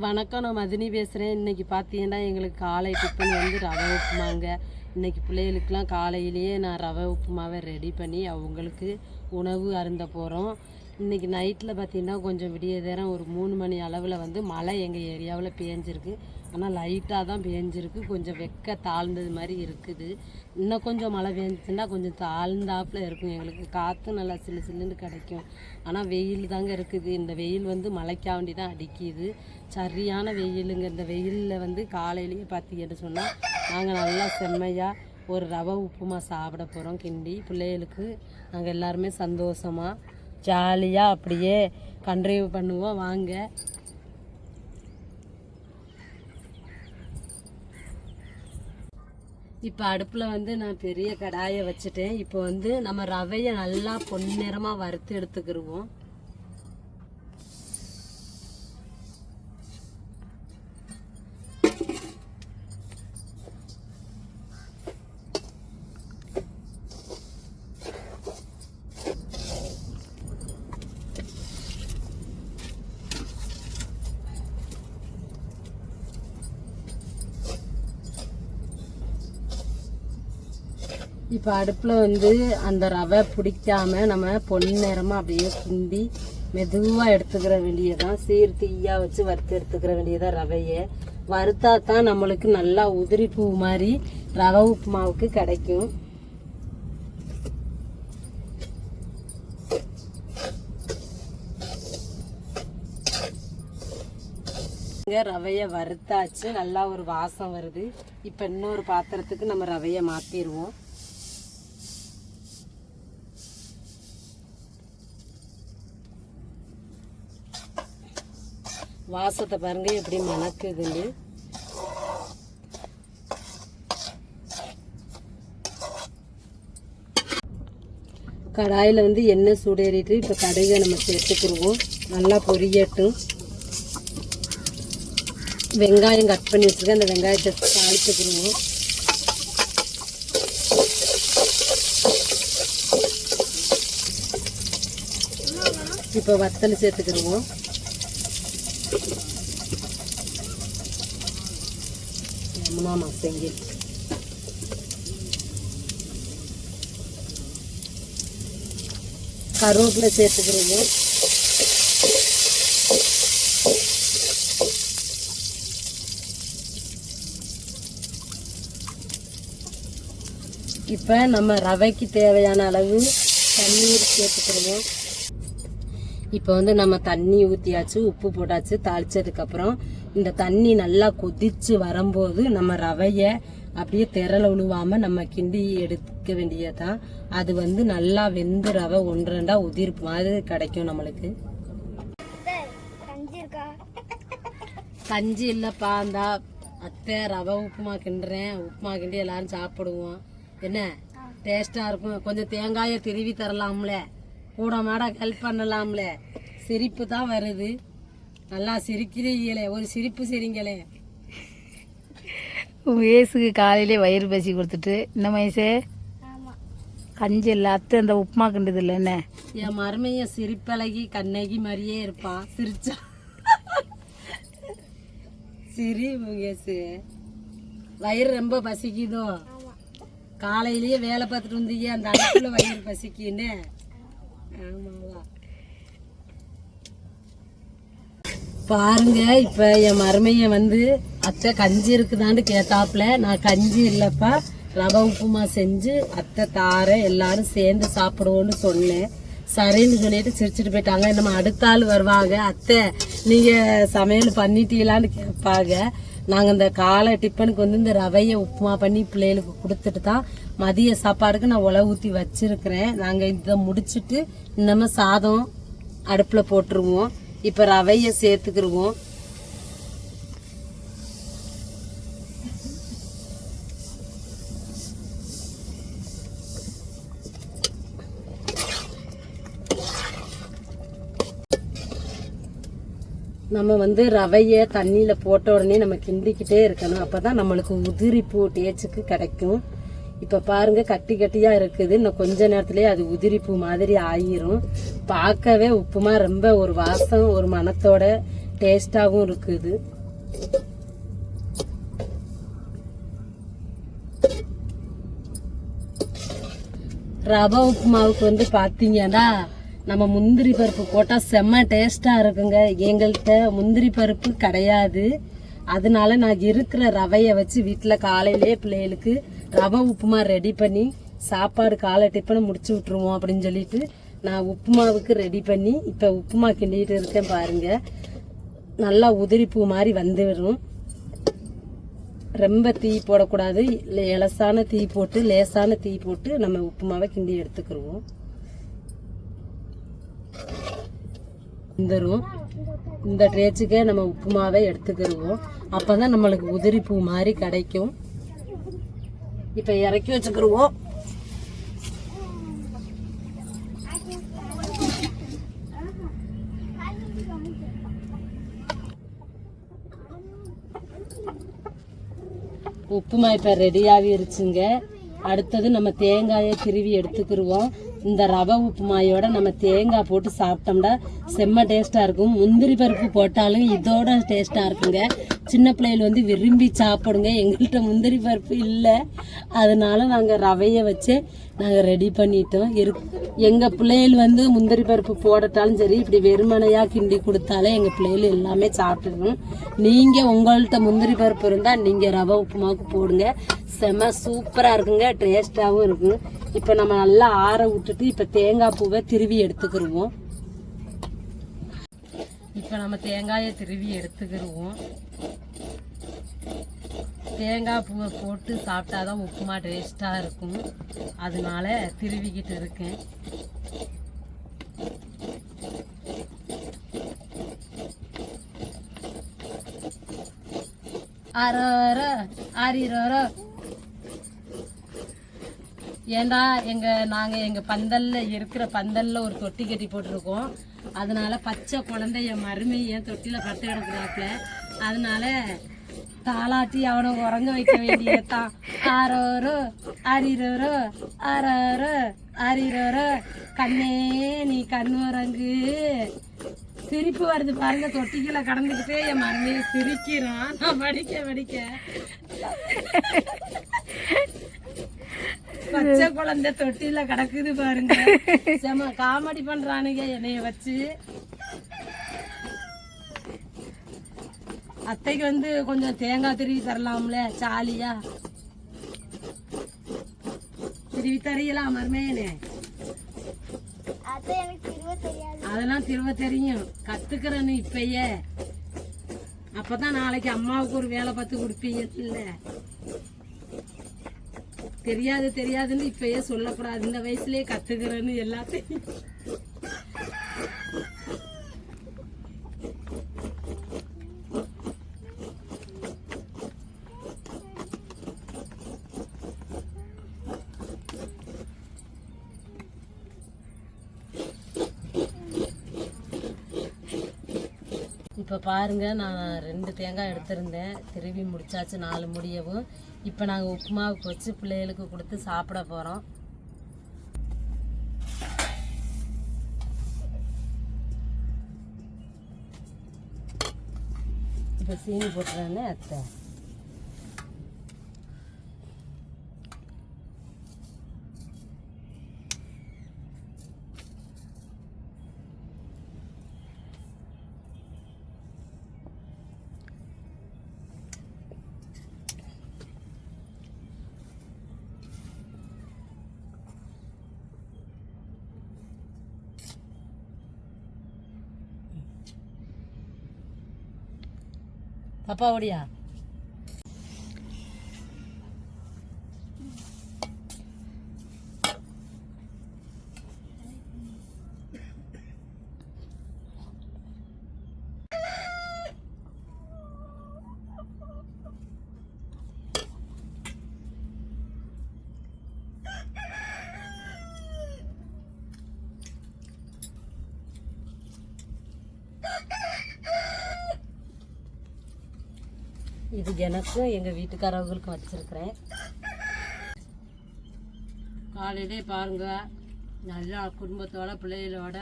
வணக்கம் நான் மதினி பேசுகிறேன் இன்றைக்கி பார்த்தீங்கன்னா எங்களுக்கு காலை டிஃபன் வந்து ரவை உப்புமாங்க. இன்றைக்கி பிள்ளைகளுக்கெலாம் காலையிலேயே நான் ரவை உப்புமாவை ரெடி பண்ணி அவங்களுக்கு உணவு அருந்த போகிறோம் இன்றைக்கி நைட்டில் பார்த்தீங்கன்னா கொஞ்சம் விடிய நேரம் ஒரு மூணு மணி அளவில் வந்து மழை எங்கள் ஏரியாவில் பேஞ்சிருக்கு. ஆனால் லைட்டாக தான் பேஞ்சிருக்கு. கொஞ்சம் வெக்க தாழ்ந்தது மாதிரி இருக்குது. இன்னும் கொஞ்சம் மழை பேஞ்சுச்சுன்னா கொஞ்சம் தாழ்ந்தாப்புல இருக்கும். எங்களுக்கு காற்று நல்லா சில்லு சில்லுன்னு கிடைக்கும். ஆனால் வெயில் தாங்க இருக்குது. இந்த வெயில் வந்து மழைக்காண்டி தான் அடிக்குது. சரியான வெயிலுங்க. இந்த வெயிலில் வந்து காலையிலேயே பார்த்தீங்கன்னு சொன்னால் நாங்கள் நல்லா செம்மையாக ஒரு ரவை உப்புமா சாப்பிட போகிறோம் கிண்டி. பிள்ளைகளுக்கு நாங்கள் எல்லாருமே சந்தோஷமாக ஜாலியாக அப்படியே கன்ட்ரிவ் பண்ணுவோம். வாங்க. இப்போ அடுப்பில் வந்து நான் பெரிய கடாயை வச்சுட்டேன். இப்போ வந்து நம்ம ரவையை நல்லா பொன்னிறமாக வறுத்து எடுத்துக்கிடுவோம் இப்போ அடுப்பில் வந்து அந்த ரவை பிடிக்காம நம்ம பொன்னிறமாக அப்படியே கிண்டி மெதுவாக எடுத்துக்கிற வேண்டியதான் சீர் தீயாக வச்சு வறுத்து எடுத்துக்கிற வேண்டியதான் ரவையை. வறுத்தா தான் நம்மளுக்கு நல்லா உதிரி பூ மாதிரி ரவை உப்புமாவுக்கு கிடைக்கும். ரவையை வறுத்தாச்சு. நல்லா ஒரு வாசம் வருது. இப்போ இன்னொரு பாத்திரத்துக்கு நம்ம ரவையை மாற்றிடுவோம் வாசத்தை பாருங்க எப்படி மணக்குதுன்னு. கடாயில் வந்து எண்ணெய் சூடேறிட்டு இப்போ கடுகை நம்ம சேர்த்துக்கிடுவோம் நல்லா பொரியட்டும். வெங்காயம் கட் பண்ணி வச்சுருக்கேன். அந்த வெங்காயத்தை தாளித்துக்கிடுவோம் இப்போ வத்தல் சேர்த்துக்கிடுவோம் யமுனா செங்கில் கருவேப்பிலை சேர்த்துக்கிடுவோம் இப்போ நம்ம ரவைக்கு தேவையான அளவு தண்ணீர் சேர்த்துக்கிடுவோம் இப்போ வந்து நம்ம தண்ணி ஊற்றியாச்சு உப்பு போட்டாச்சு தாளிச்சதுக்கப்புறம் இந்த தண்ணி நல்லா கொதிச்சு வரும்போது நம்ம ரவையை அப்படியே திரள உழுவாம நம்ம கிண்டி எடுக்க வேண்டியதுதான். அது வந்து நல்லா வெந்து ரவை ஒன்று ரெண்டா உதிர்ப்பு மாதிரி கிடைக்கும் நம்மளுக்கு. கஞ்சி இல்லைப்பா அந்த அத்தை ரவை உப்புமா கிண்டுறேன். உப்புமா கிண்டி எல்லாரும் சாப்பிடுவோம். என்ன? டேஸ்டா இருக்கும். கொஞ்சம் தேங்காயை திருவி தரலாம்ல. கூட மாட ஹெல்ப் பண்ணலாம்ல. சிரிப்பு தான் வருது. நல்லா சிரிக்கிறீங்களே ஒரு சிரிப்பு சிரிங்களே. வயசுக்கு காலையிலே வயிறு பசி கொடுத்துட்டு இந்த வயசு ஆமா. கஞ்சி இல்லை அத்தை அந்த உப்புமா கிண்டது இல்லை என்ன? என் மருமைய சிரிப்பழகி கண்ணகி மாதிரியே இருப்பா. சிரிச்சா. சிரி முகேசு வயிறு ரொம்ப பசிக்குதோ? ஆமா. காலையிலேயே வேலை பார்த்துட்டு வந்தீங்க அந்த அடுப்புல வயிறு பசிக்குன்னு. ஆமாவா? பாருங்க இப்போ என் மருமைய வந்து அத்தை கஞ்சி இருக்குதான்னு கேட்டாப்புல. நான் கஞ்சி இல்லைப்பா ரவை உப்புமா செஞ்சு அத்தை தார எல்லாரும் சேர்ந்து சாப்பிடுவோன்னு சொன்னேன். சரின்னு சொல்லிட்டு சிரிச்சுட்டு போயிட்டாங்க. நம்ம அடுத்த ஆள் வருவாங்க. அத்தை நீங்கள் சமையல் பண்ணிட்டீங்களான்னு கேட்பாங்க. நாங்கள் இந்த காலை டிஃபனுக்கு வந்து இந்த ரவையை உப்புமா பண்ணி பிள்ளைகளுக்கு கொடுத்துட்டு தான் மதிய சாப்பாடுக்கு நான் உலை ஊற்றி வச்சுருக்கிறேன். நாங்கள் இதை முடிச்சுட்டு இன்னமும் சாதம் அடுப்பில் போட்டுருவோம். இப்போ ரவையை சேர்த்துக்கிருவோம். நம்ம வந்து ரவையை தண்ணியில் போட்ட உடனே நம்ம கிண்டிக்கிட்டே இருக்கணும். அப்போ தான் நம்மளுக்கு உதிரிப்பூ டேச்சுக்கு கிடைக்கும். இப்போ பாருங்க கட்டி கட்டியாக இருக்குது. இன்னும் கொஞ்ச நேரத்துலேயே அது உதிரிப்பு மாதிரி ஆயிரும். பார்க்கவே உப்புமா ரொம்ப ஒரு வாசம் ஒரு மணத்தோட டேஸ்டாகவும் இருக்குது. ரவை உப்புமாவுக்கு வந்து பார்த்தீங்கன்னா நம்ம முந்திரி பருப்பு போட்டால் செம்ம டேஸ்ட்டாக இருக்குங்க. எங்கள்கிட்ட முந்திரி பருப்பு கிடையாது. அதனால நான் இருக்கிற ரவையை வச்சு வீட்டில் காலையிலே பிள்ளைகளுக்கு ரவை உப்புமா ரெடி பண்ணி சாப்பாடு காலை டிஃபனை முடிச்சு விட்ருவோம் அப்படின்னு சொல்லிட்டு நான் உப்புமாவுக்கு ரெடி பண்ணி இப்போ உப்புமா கிண்டிகிட்டு இருக்கேன் பாருங்க. நல்லா உதிரிப்பூ மாதிரி வந்து வரும் ரொம்ப தீ போடக்கூடாது. இல்லை இலசான தீ போட்டு லேசான தீ போட்டு நம்ம உப்புமாவை கிண்டி எடுத்துக்கிருவோம். வந்துடும் இந்த டேச்சுக்கே நம்ம உப்புமாவை எடுத்துக்கிருவோம். அப்போ தான் நம்மளுக்கு உதிரி பூ மாதிரி கிடைக்கும். இப்போ இறக்கி வச்சுக்கிருவோம். உப்புமா இப்போ ரெடி ஆகிருச்சுங்க. அடுத்தது நம்ம தேங்காயை திருவி எடுத்துக்கிருவோம். இந்த ரவை உப்புமாயோட நம்ம தேங்காய் போட்டு சாப்பிட்டோம்னா செம்ம டேஸ்ட்டாக இருக்கும். முந்திரி பருப்பு போட்டாலும் இதோட டேஸ்ட்டாக இருக்குங்க. சின்ன பிள்ளைகள் வந்து விரும்பி சாப்பிடுங்க. எங்கள்கிட்ட முந்திரி பருப்பு இல்லை. அதனால நாங்கள் ரவையை வச்சு நாங்கள் ரெடி பண்ணிட்டோம். இரு எங்கள் பிள்ளைகள் வந்து முந்திரி பருப்பு போடட்டாலும் சரி இப்படி வெறுமனையாக கிண்டி கொடுத்தாலே எங்கள் பிள்ளைகள் எல்லாமே சாப்பிட்டுக்கணும் நீங்கள் உங்கள்கிட்ட முந்திரி பருப்பு இருந்தால் நீங்கள் ரவை உப்புமாவுக்கு போடுங்க. செம சூப்பராக இருக்குங்க. டேஸ்ட்டாகவும் இருக்கும் இப்போ நம்ம நல்லா ஆற விட்டுட்டு இப்போ தேங்காய் பூவை திருவி எடுத்துக்கிருவோம். இப்போ நம்ம தேங்காயை திருவி எடுத்துக்கிருவோம். தேங்காய் பூவை போட்டு சாப்பிட்டா தான் உப்புமா டேஸ்ட்டாக இருக்கும். அதனால திருவிக்கிட்டு இருக்கேன். அரோரோ அரிரோரோ. ஏண்டா எங்கள் நாங்கள் எங்கள் பந்தல்ல இருக்கிற பந்தலில் ஒரு தொட்டி கட்டி போட்டிருக்கோம். அதனால பச்சை குழந்தை என் மருமை என் தொட்டியில் பட்டு கிடக்குறாப்புல அதனால தாளாட்டி அவனை உறங்க வைக்க வேண்டியதான் ஆரோரோ அரிரோரோ ஆரோரோ அரிரோரோ கண்ணே நீ கண் உறங்கு. சிரிப்பு வருது பாருங்க தொட்டிக்குள்ள கடந்துக்கிட்டே என் மருமையை சிரிக்கிறான். நான் படிக்க படிக்க. பச்சை குழந்தை தொட்டில கிடக்குது பாருங்க. செம காமெடி பண்றானுங்க என்னைய வச்சு. அத்தைக்கு வந்து கொஞ்சம் தேங்காய் திருவி தரலாம்ல சாலியா? திருவி தரீங்களா மருமையனே அதெல்லாம் திரும்ப தெரியும். கத்துக்கிறேன்னு இப்பயே. அப்பதான் நாளைக்கு அம்மாவுக்கு ஒரு வேலை பார்த்து கொடுப்பீங்க இல்ல தெரியாது தெரியாதுன்னு இப்பயே சொல்லக்கூடாது. இந்த வயசுலயே கத்துக்கிறேன்னு எல்லாத்தையும். இப்போ பாருங்கள் நான் ரெண்டு தேங்காய் எடுத்திருந்தேன். திருவி முடிச்சாச்சு நாலு முடியவும். இப்போ நாங்கள் உப்புமாவுக்கு வச்சு பிள்ளைகளுக்கு கொடுத்து சாப்பிட போகிறோம் இப்போ சீனி போட்டுறேன்னு அத்தை. 바빠 우리야. இது எனக்கும் எங்கள் வீட்டுக்காரவங்களுக்கும் வச்சுருக்கிறேன். காலையிலே பாருங்க நல்லா குடும்பத்தோட பிள்ளைகளோட.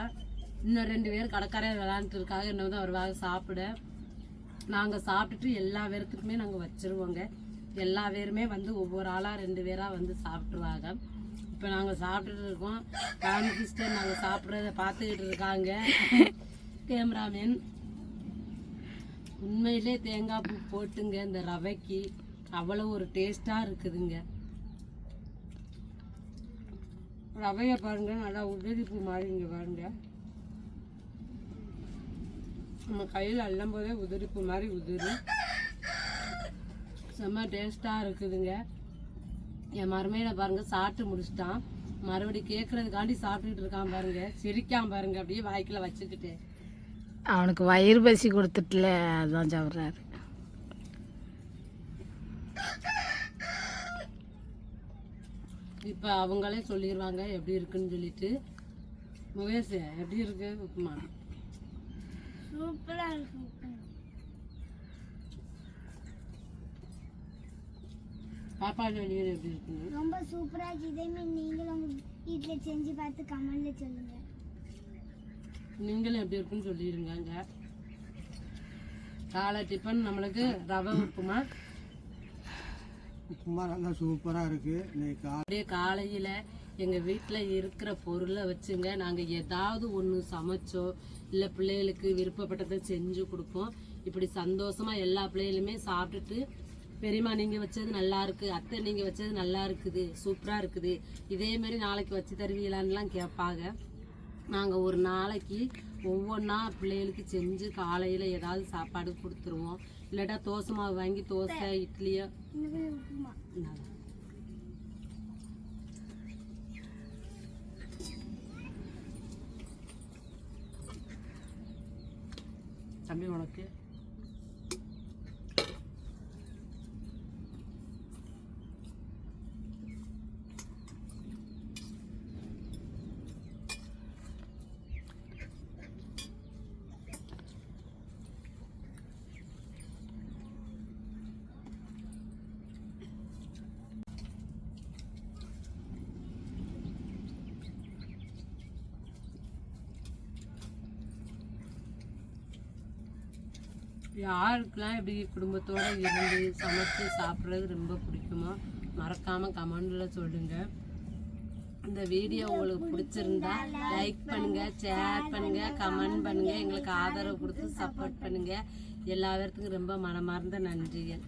இன்னும் ரெண்டு பேர் கடற்கரை விளாண்டுருக்காங்க இன்னும் தான் வருவாங்க சாப்பிட. நாங்கள் சாப்பிட்டுட்டு எல்லா பேர்த்துக்குமே நாங்கள் வச்சுருவோங்க. எல்லா பேருமே வந்து ஒவ்வொரு ஆளாக ரெண்டு பேராக வந்து சாப்பிட்ருவாங்க இப்போ நாங்கள் சாப்பிட்டுட்டு இருக்கோம். ராணி சிஸ்டர் நாங்கள் சாப்பிட்றத பார்த்துக்கிட்டு இருக்காங்க. கேமராமேன் உண்மையிலே தேங்காய் பூ போட்டுங்க இந்த ரவைக்கு. அவ்வளோ ஒரு டேஸ்ட்டாக இருக்குதுங்க. ரவையை பாருங்க நல்லா உதவி பூ மாதிரி இங்கே பாருங்க. நம்ம கையில் அள்ளும் போதே உதிரிப்பு மாதிரி உதிரும். செம்ம டேஸ்ட்டாக இருக்குதுங்க. என் மருமையில பாருங்க சாப்பிட்டு முடிச்சிட்டான். மறுபடி கேட்கறதுக்காண்டி சாப்பிட்டுட்டு இருக்கான் பாருங்க. சிரிக்கான் பாருங்க அப்படியே வாய்க்கில் வச்சுக்கிட்டு. அவனுக்கு வயிறு பசி கொடுத்துட்டுல அதான் சாப்பிட்றாரு. இப்போ அவங்களே சொல்லிடுவாங்க எப்படி இருக்குன்னு சொல்லிட்டு. முகேஷ் எப்படி இருக்கு உப்புமா? சூப்பரா இருக்கு பாப்பா வெளியே எப்படி இருக்குன்னு? ரொம்ப சூப்பரா இருக்கு. இதே மாதிரி நீங்களும் வீட்ல செஞ்சு பார்த்து கமெண்ட்ல சொல்லுங்க. நீங்களும் எப்படி இருக்குன்னு சொல்லிடுங்க காலை டிஃபன் நம்மளுக்கு ரவை உப்புமா. உப்புமா நல்லா சூப்பராக இருக்குது அப்படியே காலையில் எங்கள் வீட்டில் இருக்கிற பொருளை வச்சுங்க. நாங்கள் ஏதாவது ஒன்று சமைச்சோ இல்லை பிள்ளைகளுக்கு விருப்பப்பட்டதை செஞ்சு கொடுப்போம். இப்படி சந்தோஷமாக எல்லா பிள்ளைகளுமே சாப்பிட்டுட்டு பெரியம்மா நீங்கள் வச்சது நல்லா இருக்கு அத்தை நீங்கள் வச்சது நல்லா இருக்குது சூப்பராக இருக்குது. இதே மாதிரி நாளைக்கு வச்சு தருவீங்களான்லாம் கேட்பாங்க. நாங்கள் ஒரு நாளைக்கு ஒவ்வொன்றா பிள்ளைகளுக்கு செஞ்சு காலையில் ஏதாவது சாப்பாடு கொடுத்துருவோம். இல்லாட்டா தோசை மாவு வாங்கி தோசை இட்லியோ. தம்பி உனக்கு? யாருக்கெல்லாம் இப்படி குடும்பத்தோடு இருந்து சமைச்சு சாப்பிட்றது ரொம்ப பிடிக்குமோ? மறக்காமல் கமெண்டில் சொல்லுங்கள் இந்த வீடியோ உங்களுக்கு பிடிச்சிருந்தா லைக் பண்ணுங்கள் ஷேர் பண்ணுங்கள் கமெண்ட் பண்ணுங்கள் எங்களுக்கு ஆதரவு கொடுத்து சப்போர்ட் பண்ணுங்கள் எல்லா பேர்த்துக்கும் ரொம்ப மனமார்ந்த நன்றிகள்.